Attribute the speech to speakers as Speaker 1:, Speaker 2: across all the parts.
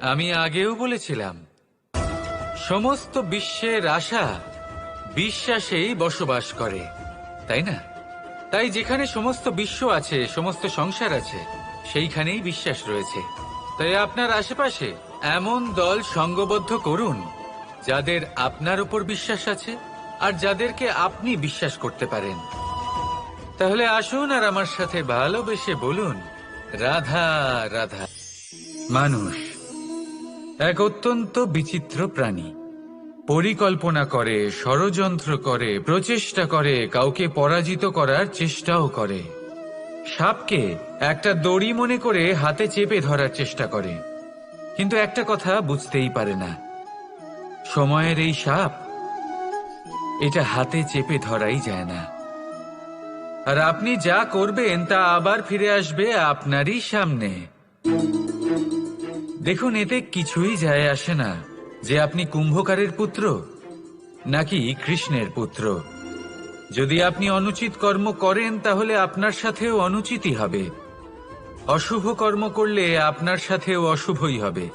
Speaker 1: আমি আগেও বলেছিলাম, সমস্ত বিশ্বের আশা বিশ্বাসেই বসবাস করে, তাই না? তাই যেখানে সমস্ত বিশ্ব আছে, সমস্ত সংসার আছে, সেইখানেই বিশ্বাস রয়েছে। তাই আপনার আশেপাশে এমন দল সঙ্গবদ্ধ করুন, যাদের আপনার উপর বিশ্বাস আছে আর যাদেরকে আপনি বিশ্বাস করতে পারেন। তাহলে আসুন আর আমার সাথে ভালোবেসে বলুন, রাধা রাধা। মানুষ এক অত্যন্ত বিচিত্র প্রাণী। পরিকল্পনা করে, ষড়যন্ত্র করে, প্রচেষ্টা করে, কাউকে পরাজিত করার চেষ্টাও করে। সাপকে একটা দড়ি মনে করে হাতে চেপে ধরার চেষ্টা করে। কিন্তু একটা কথা বুঝতেই পারে না। সময়ের এই সাপ এটা হাতে চেপে ধরাই যায় না। আর আপনি যা করবেন তা আবার ফিরে আসবে আপনারই সামনে। দেখুন, এতে কিছুই যায় আসে না। যে আপনি কুম্ভকারের পুত্র, নাকি কৃষ্ণের পুত্র। যদি আপনি অনুচিত কর্ম করেন, তাহলে আপনার সাথেও অনুচিতই হবে। অশুভ কর্ম করলে আপনার সাথেও অশুভই হবে।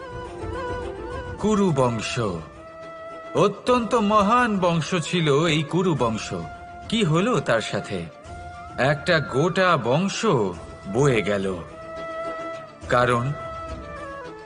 Speaker 1: কুরু বংশ অত্যন্ত মহান বংশ ছিল এই কুরু বংশ কি হলো তার সাথে? একটা গোটা বংশ বয়ে গেল। কারণ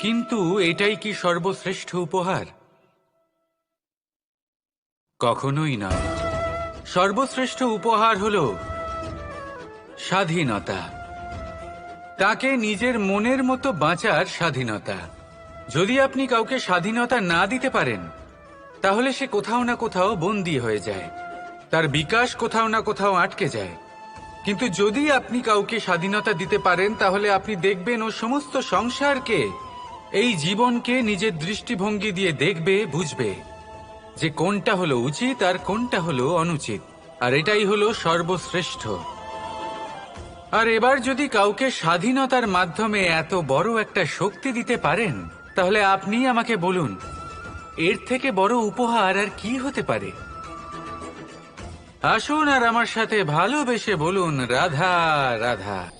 Speaker 1: কিন্তু এটাই কি সর্বশ্রেষ্ঠ উপহার? কখনোই না। সর্বশ্রেষ্ঠ উপহার হল স্বাধীনতা। তাকে নিজের মনের মতো বাঁচার স্বাধীনতা। যদি আপনি কাউকে স্বাধীনতা না দিতে পারেন, তাহলে সে কোথাও না কোথাও বন্দী হয়ে যায়। তার বিকাশ কোথাও না কোথাও আটকে যায়। কিন্তু যদি আপনি কাউকে স্বাধীনতা দিতে পারেন, তাহলে আপনি দেখবেন ও সমস্ত সংসারকে এই জীবনকে নিজের দৃষ্টিভঙ্গি দিয়ে দেখবে, বুঝবে যে কোনটা হলো উচিত আর কোনটা হলো অনুচিত। আর এটাই হলো সর্বশ্রেষ্ঠ। আর এবার যদি কাউকে স্বাধীনতার মাধ্যমে এত বড় একটা শক্তি দিতে পারেন, তাহলে আপনি আমাকে বলুন, এর থেকে বড় উপহার আর কি হতে পারে? আসুন আর আমার সাথে ভালোবেসে বলুন, রাধা রাধা।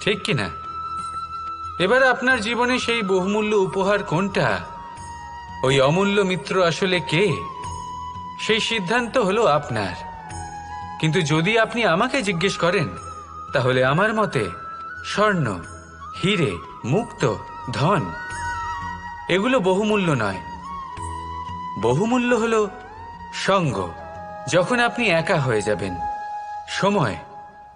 Speaker 1: ঠিক কিনা? এবার আপনার জীবনে সেই বহুমূল্য উপহার কোনটা? ওই অমূল্য মিত্র আসলে কে? সেই সিদ্ধান্ত হলো আপনার। কিন্তু যদি আপনি আমাকে জিজ্ঞেস করেন, তাহলে আমার মতে স্বর্ণ, হিরে, মুক্ত, ধন, এগুলো বহুমূল্য নয়। বহুমূল্য হল সঙ্গ, যখন আপনি একা হয়ে যাবেন। সময়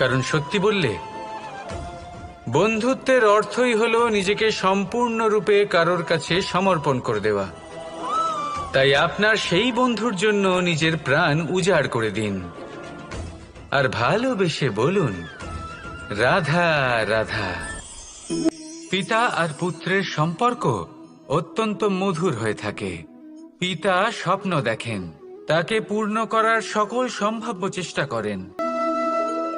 Speaker 1: কারণ সত্যি বললে, বন্ধুত্বের অর্থই হল নিজেকে সম্পূর্ণরূপে কারোর কাছে সমর্পণ করে দেওয়া। তাই আপনার সেই বন্ধুর জন্য নিজের প্রাণ উজাড় করে দিন। আর ভালোবেসে বলুন, রাধা রাধা। পিতা আর পুত্রের সম্পর্ক অত্যন্ত মধুর হয়ে থাকে। পিতা স্বপ্ন দেখেন, তাকে পূর্ণ করার সকল সম্ভাব্য চেষ্টা করেন।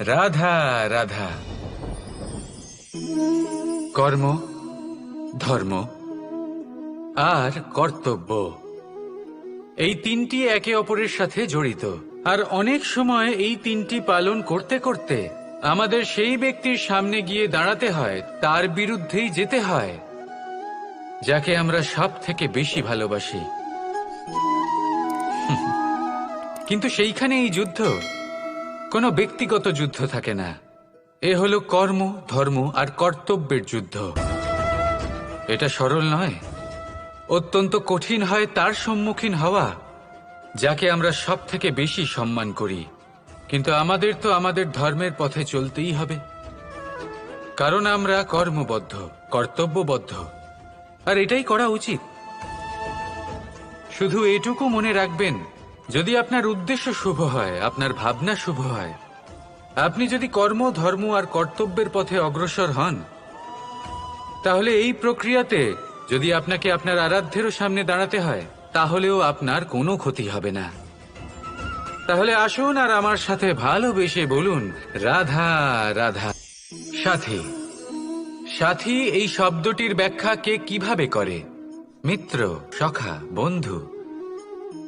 Speaker 1: রাধা রাধা। কর্ম, ধর্ম আর কর্তব্য। এই তিনটি একে অপরের সাথে জড়িত। আর অনেক সময় এই তিনটি পালন করতে করতে আমাদের সেই ব্যক্তির সামনে গিয়ে দাঁড়াতে হয়, তার বিরুদ্ধেই যেতে হয়, যাকে আমরা সব থেকে বেশি ভালোবাসি। কিন্তু সেইখানে এই যুদ্ধ কোনো ব্যক্তিগত যুদ্ধ থাকে না। এ হলো কর্ম, ধর্ম আর কর্তব্যের যুদ্ধ। এটা সরল নয়। অত্যন্ত কঠিন হয় তার সম্মুখীন হওয়া, যাকে আমরা সব থেকে বেশি সম্মান করি। কিন্তু আমাদের তো আমাদের ধর্মের পথে চলতেই হবে। কারণ আমরা কর্মবদ্ধ, কর্তব্যবদ্ধ। আর এটাই করা উচিত। শুধু এটুকু মনে রাখবেন যদি আপনার উদ্দেশ্য শুভ হয়, আপনার ভাবনা শুভ হয়, আপনি যদি কর্ম, ধর্ম আর কর্তব্যের পথে অগ্রসর হন, তাহলে এই প্রক্রিয়াতে যদি আপনাকে আপনার আরাধ্যেরও সামনে দাঁড়াতে হয়, তাহলেও আপনার কোনো ক্ষতি হবে না। তাহলে আসুন আর আমার সাথে ভালোবেসে বলুন, রাধা রাধা। সাথী সাথী, এই শব্দটির ব্যাখ্যা কে কীভাবে করে? মিত্র, সখা, বন্ধু।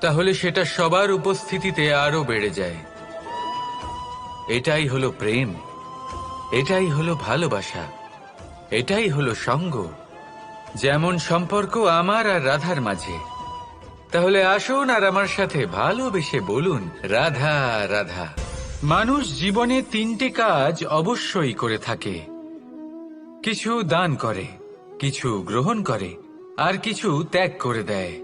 Speaker 1: তাহলে সেটা সবার উপস্থিতিতে আরও বেড়ে যায়। এটাই হলো প্রেম। এটাই হলো ভালোবাসা। এটাই হলো সঙ্গ। যেমন সম্পর্ক আমার আর রাধার মাঝে। তাহলে আসুন আর আমার সাথে ভালোবেসে বলুন, রাধা রাধা। মানুষ জীবনে তিনটে কাজ অবশ্যই করে থাকে। কিছু দান করে, কিছু গ্রহণ করে, আর কিছু ত্যাগ করে দেয়।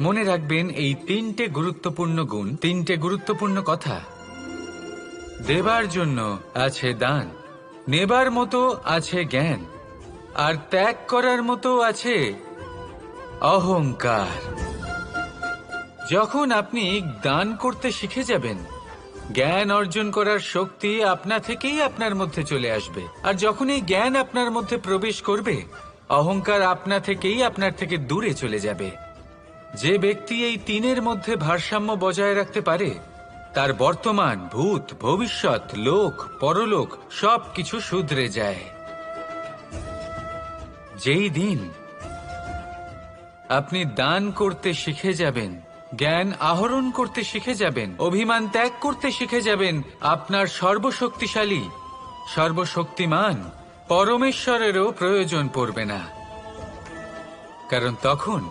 Speaker 1: মনে রাখবেন, এই তিনটে গুরুত্বপূর্ণ গুণ, তিনটে গুরুত্বপূর্ণ কথা। দেবার জন্য আছে দান, নেবার মতো আছে জ্ঞান, আর ত্যাগ করার মতো আছে অহংকার। যখন আপনি দান করতে শিখে যাবেন, জ্ঞান অর্জন করার শক্তি আপনা থেকেই আপনার মধ্যে চলে আসবে। আর যখন এই জ্ঞান আপনার মধ্যে প্রবেশ করবে, অহংকার আপনা থেকেই আপনার থেকে দূরে চলে যাবে। যে ব্যক্তি এই তিনের মধ্যে ভারসাম্য বজায় রাখতে পারে, তার বর্তমান, ভূত, ভবিষ্যৎ, লোক, পরলোক সব কিছু শুধরে যায়। যেই দিন আপনি দান করতে শিখে যাবেন, জ্ঞান আহরণ করতে শিখে যাবেন, অভিমান ত্যাগ করতে শিখে যাবেন, আপনার সর্বশক্তিশালী, সর্বশক্তিমান পরমেশ্বরেরও প্রয়োজন পড়বে না। কারণ তখন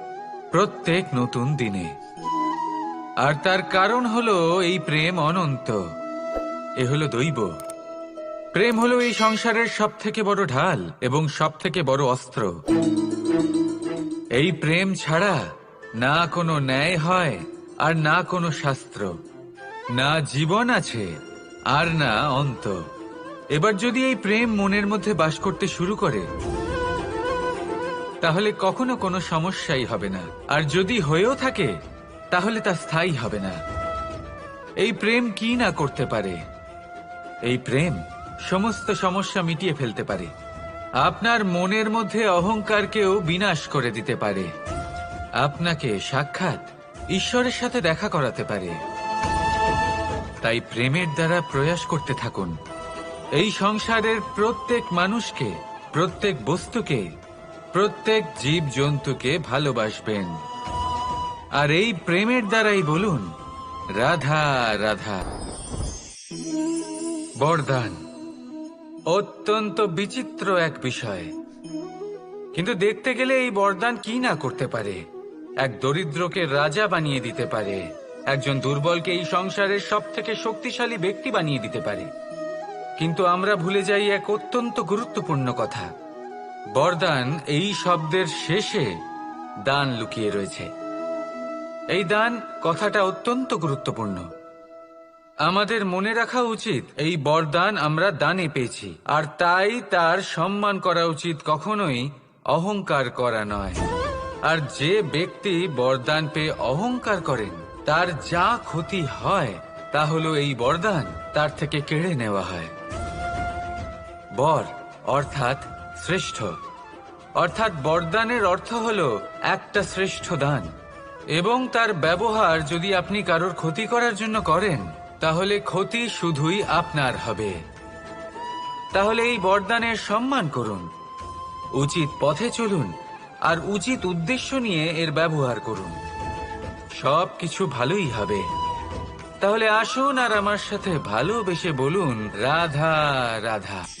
Speaker 1: প্রত্যেক নতুন দিনে। আর তার কারণ হলো এই প্রেম অনন্ত। এ হলো দৈব। প্রেম হলো এই সংসারের সব থেকে বড় ঢাল এবং সব থেকে বড় অস্ত্র। এই প্রেম ছাড়া না কোনো ন্যায় হয় আর না কোনো শাস্ত্র। না জীবন আছে আর না অন্ত। এবার যদি এই প্রেম মনের মধ্যে বাস করতে শুরু করে তাহলে কখনো কোনো সমস্যাই হবে না। আর যদি হয়েও থাকে, তাহলে তা স্থায়ী হবে না। এই প্রেম কি না করতে পারে? এই প্রেম সমস্ত সমস্যা মিটিয়ে ফেলতে পারে। আপনার মনের মধ্যে অহংকারকেও বিনাশ করে দিতে পারে। আপনাকে সাক্ষাৎ ঈশ্বরের সাথে দেখা করাতে পারে। তাই প্রেমের দ্বারা প্রয়াস করতে থাকুন। এই সংসারের প্রত্যেক মানুষকে, প্রত্যেক বস্তুকে প্রত্যেক জীব জন্তুকে ভালোবাসবেন। আর এই প্রেমের দ্বারাই বলুন, রাধা রাধা। বরদান, অত্যন্ত বিচিত্র এক বিষয়। কিন্তু দেখতে গেলে এই বরদান কি না করতে পারে? এক দরিদ্রকে রাজা বানিয়ে দিতে পারে। একজন দুর্বলকে এই সংসারের সব থেকে শক্তিশালী ব্যক্তি বানিয়ে দিতে পারে। কিন্তু আমরা ভুলে যাই এক অত্যন্ত গুরুত্বপূর্ণ কথা। বরদান এই শব্দের শেষে দান লুকিয়ে রয়েছে। এই দান কথাটা অত্যন্ত গুরুত্বপূর্ণ। আমাদের মনে রাখা উচিত, এই বরদান আমরা দানে পেয়েছি, আর তাই তার সম্মান করা উচিত কখনোই অহংকার করা নয়। আর যে ব্যক্তি বরদান পেয়ে অহংকার করেন, তার যা ক্ষতি হয়, তা হলো এই বরদান, তার থেকে কেড়ে নেওয়া হয়। বর, অর্থাৎ শ্রেষ্ঠ। অর্থাৎ বরদানের অর্থ হল একটা শ্রেষ্ঠ দান। এবং তার ব্যবহার যদি আপনি কারোর ক্ষতি করার জন্য করেন, তাহলে ক্ষতি শুধুই আপনার হবে। তাহলে এই বরদানের সম্মান করুন। উচিত পথে চলুন আর উচিত উদ্দেশ্য নিয়ে এর ব্যবহার করুন। সব কিছু ভালোই হবে। তাহলে আসুন আর আমার সাথে ভালোবেসে বলুন, রাধা রাধা।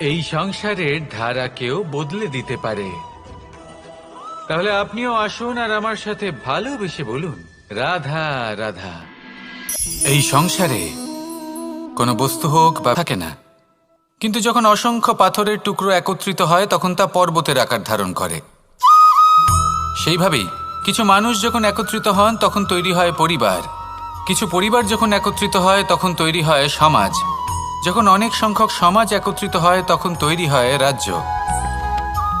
Speaker 1: এই সংসারের ধারাকেও বদলে দিতে পারে। তাহলে আপনিও আসুন আর আমার সাথে ভালোবেসে বলুন, রাধা রাধা। এই সংসারে কোনো বস্তু হোক বা থাকে না, কিন্তু যখন অসংখ্য পাথরের টুকরো একত্রিত হয়, তখন তা পর্বতের আকার ধারণ করে। সেইভাবেই কিছু মানুষ যখন একত্রিত হন, তখন তৈরি হয় পরিবার। কিছু পরিবার যখন একত্রিত হয়, তখন তৈরি হয় সমাজ। যখন অনেক সংখ্যক সমাজ একত্রিত হয়, তখন তৈরি হয় রাজ্য।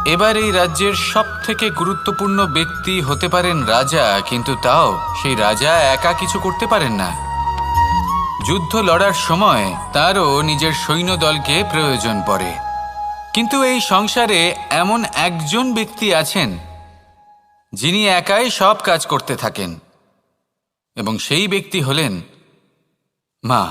Speaker 1: এবার এই রাজ্যের সব থেকে গুরুত্বপূর্ণ ব্যক্তি হতে পারেন রাজা, কিন্তু তাও সেই রাজা একা কিছু করতে পারেন না। যুদ্ধ লড়ার সময় তারও নিজের সৈন্যদলকে প্রয়োজন পড়ে। কিন্তু এই সংসারে এমন একজন ব্যক্তি আছেন, যিনি একাই সব কাজ করতে থাকেন। এবং সেই ব্যক্তি হলেন মা।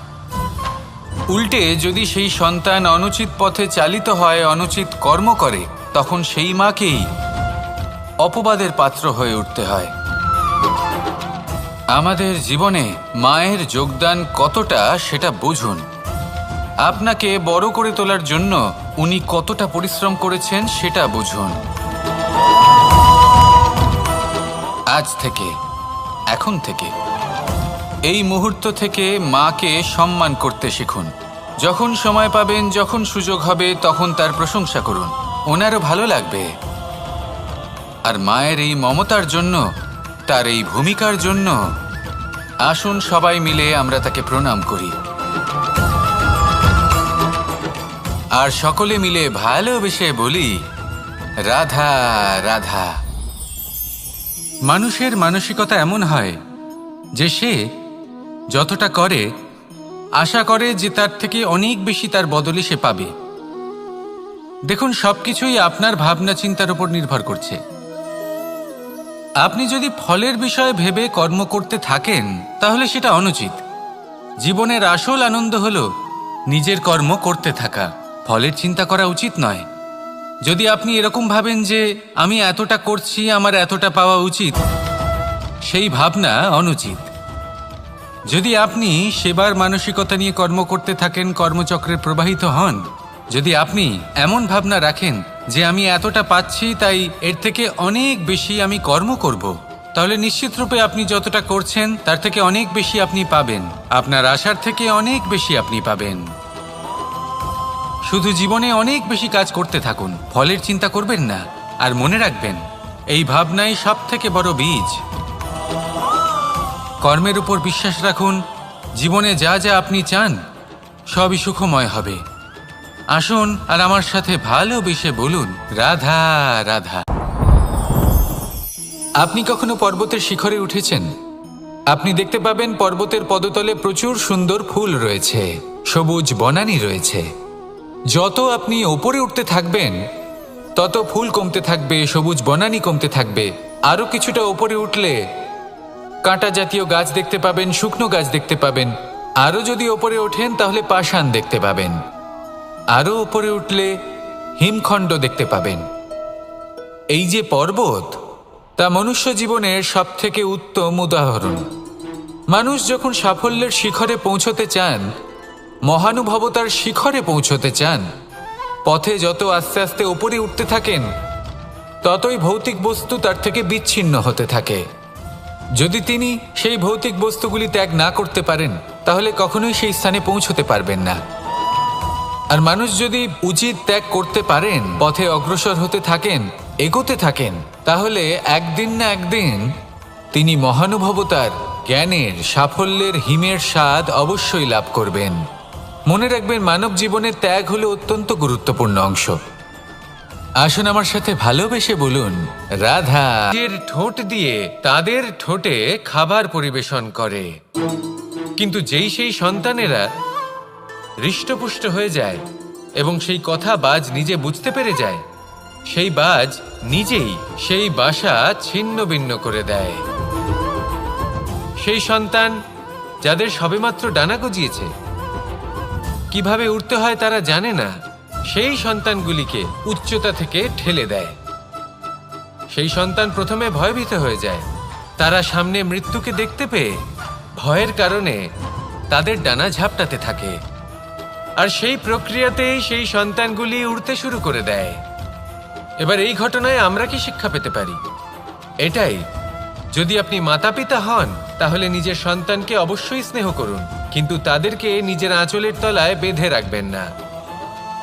Speaker 1: উল্টে যদি সেই সন্তান অনুচিত পথে চালিত হয়, অনুচিত কর্ম করে, তখন সেই মাকেই অপবাদের পাত্র হয়ে উঠতে হয়। আমাদের জীবনে মায়ের যোগদান কতটা সেটা বুঝুন। আপনাকে বড় করে তোলার জন্য উনি কতটা পরিশ্রম করেছেন সেটা বুঝুন। আজ থেকে, এখন থেকে। এই মুহূর্ত থেকে মাকে সম্মান করতে শিখুন। যখন সময় পাবেন, যখন সুযোগ হবে, তখন তার প্রশংসা করুন। ওনারও ভালো লাগবে। আর মায়ের এই মমতার জন্য, তার এই ভূমিকার জন্য, আসুন সবাই মিলে আমরা তাকে প্রণাম করি। আর সকলে মিলে ভালোবেসে বলি, রাধা রাধা। মানুষের মানসিকতা এমন হয় যে সে যতটা করে, আশা করে যে তার থেকে অনেক বেশি তার বদলে সে পাবে। দেখুন, সবকিছুই আপনার ভাবনা চিন্তার উপর নির্ভর করছে। আপনি যদি ফলের বিষয়ে ভেবে কর্ম করতে থাকেন, তাহলে সেটা অনুচিত। জীবনের আসল আনন্দ হল নিজের কর্ম করতে থাকা। ফলের চিন্তা করা উচিত নয়। যদি আপনি এরকম ভাবেন যে, আমি এতটা করছি, আমার এতটা পাওয়া উচিত, সেই ভাবনা অনুচিত। যদি আপনি সেবার মানসিকতা নিয়ে কর্ম করতে থাকেন, কর্মচক্রে প্রবাহিত হন, যদি আপনি এমন ভাবনা রাখেন যে আমি এতটা পাচ্ছি, তাই এর থেকে অনেক বেশি আমি কর্ম করব, তাহলে নিশ্চিতরূপে আপনি যতটা করছেন, তার থেকে অনেক বেশি আপনি পাবেন। আপনার আশার থেকে অনেক বেশি আপনি পাবেন। শুধু জীবনে অনেক বেশি কাজ করতে থাকুন, ফলের চিন্তা করবেন না, আর মনে রাখবেন, এই ভাবনাই সব থেকে বড় বীজ। কর্মের উপর বিশ্বাস রাখুন, জীবনে যা যা আপনি চান, সবই সুখময় হবে। আসুন আর আমার সাথে ভালোবেসে বলুন, রাধা রাধা। আপনি কখনো পর্বতের শিখরে উঠেছেন? আপনি দেখতে পাবেন পর্বতের পদতলে প্রচুর সুন্দর ফুল রয়েছে, সবুজ বনানি রয়েছে। যত আপনি ওপরে উঠতে থাকবেন, তত ফুল কমতে থাকবে, সবুজ বনানি কমতে থাকবে। আরও কিছুটা ওপরে উঠলে কাঁটা জাতীয় গাছ দেখতে পাবেন, শুকনো গাছ দেখতে পাবেন। আরও যদি ওপরে ওঠেন, তাহলে পাষাণ দেখতে পাবেন। আরও ওপরে উঠলে হিমখণ্ড দেখতে পাবেন। এই যে পর্বত, তা মনুষ্য জীবনের সব থেকে উত্তম উদাহরণ। মানুষ যখন সাফল্যের শিখরে পৌঁছতে চান, মহানুভবতার শিখরে পৌঁছতে চান, পথে যত আস্তে আস্তে ওপরে উঠতে থাকেন, ততই ভৌতিক বস্তু তার থেকে বিচ্ছিন্ন হতে থাকে। যদি তিনি সেই ভৌতিক বস্তুগুলি ত্যাগ না করতে পারেন, তাহলে কখনোই সেই স্থানে পৌঁছতে পারবেন না। আর মানুষ যদি উচিত ত্যাগ করতে পারেন, পথে অগ্রসর হতে থাকেন, এগোতে থাকেন, তাহলে একদিন না একদিন তিনি মহানুভবতার, জ্ঞানের, সাফল্যের হিমের স্বাদ অবশ্যই লাভ করবেন। মনে রাখবেন, মানব জীবনের ত্যাগ হলো অত্যন্ত গুরুত্বপূর্ণ অংশ। আসুন আমার সাথে ভালোবেসে বলুন, রাধা। ঠোঁট দিয়ে তাদের ঠোঁটে খাবার পরিবেশন করে। কিন্তু যেই সেই সন্তানেরা হৃষ্টপুষ্ট হয়ে যায় এবং সেই কথা বাজ নিজে বুঝতে পেরে যায়, সেই বাজ নিজেই সেই বাসা ছিন্ন ভিন্ন করে দেয়। সেই সন্তান যাদের সবেমাত্র ডানা গজিয়েছে, কীভাবে উঠতে হয় তারা জানে না। সেই সন্তানগুলিকে উচ্চতা থেকে ঠেলে দেয়। সেই সন্তান প্রথমে ভয়ভীত হয়ে যায়। তারা সামনে মৃত্যুকে দেখতে পেয়ে ভয়ের কারণে তাদের ডানা ঝাপটাতে থাকে। আর সেই প্রক্রিয়াতেই সেই সন্তানগুলি উড়তে শুরু করে দেয়। এবার এই ঘটনায় আমরা কি শিক্ষা পেতে পারি? এটাই। যদি আপনি মাতা পিতা হন, তাহলে নিজের সন্তানকে অবশ্যই স্নেহ করুন, কিন্তু তাদেরকে নিজের আঁচলের তলায় বেঁধে রাখবেন না।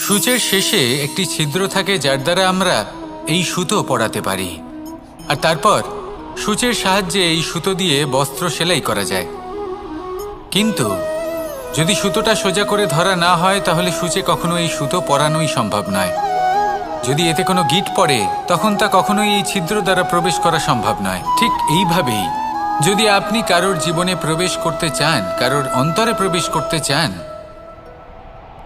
Speaker 1: সূচের শেষে একটি ছিদ্র থাকে যার দ্বারা আমরা এই সুতো পরাতে পারি। আর তারপর সূচের সাহায্যে এই সুতো দিয়ে বস্ত্র সেলাই করা যায়। কিন্তু যদি সুতোটা সোজা করে ধরা না হয়, তাহলে সূচে কখনো এই সুতো পরানোই সম্ভব নয়। যদি এতে কোনো গিট পড়ে, তখন তা কখনোই এই ছিদ্র দ্বারা প্রবেশ করা সম্ভব নয়। ঠিক এইভাবেই যদি আপনি কারোর জীবনে প্রবেশ করতে চান, কারোর অন্তরে প্রবেশ করতে চান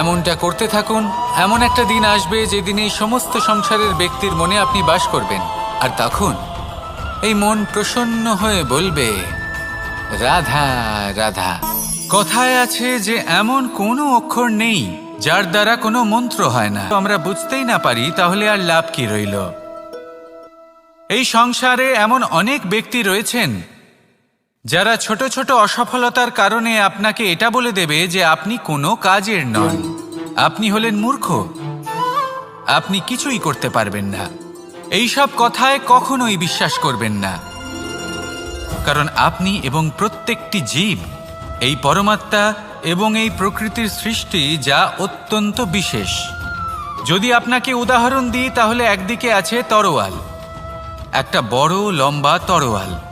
Speaker 1: এমনটা করতে থাকুন। এমন একটা দিন আসবে যেদিন এই সমস্ত সংসারের ব্যক্তির মনে আপনি বাস করবেন। আর তখন এই মন প্রসন্ন হয়ে বলবে, রাধা রাধা। কথায় আছে যে এমন কোনো অক্ষর নেই যার দ্বারা কোনো মন্ত্র হয় না। আমরা বুঝতেই না পারি, তাহলে আর লাভ কি রইল? এই সংসারে এমন অনেক ব্যক্তি রয়েছেন যারা ছোট ছোট অসফলতার কারণে আপনাকে এটা বলে দেবে যে আপনি কোনো কাজের নন। আপনি হলেন মূর্খ। আপনি কিছুই করতে পারবেন না। এইসব কথায় কখনোই বিশ্বাস করবেন না। কারণ আপনি এবং প্রত্যেকটি জীব, এই পরমাত্মা এবং এই প্রকৃতির সৃষ্টি যা অত্যন্ত বিশেষ। যদি আপনাকে উদাহরণ দিই, তাহলে একদিকে আছে তরোয়াল, একটা বড় লম্বা তরোয়াল।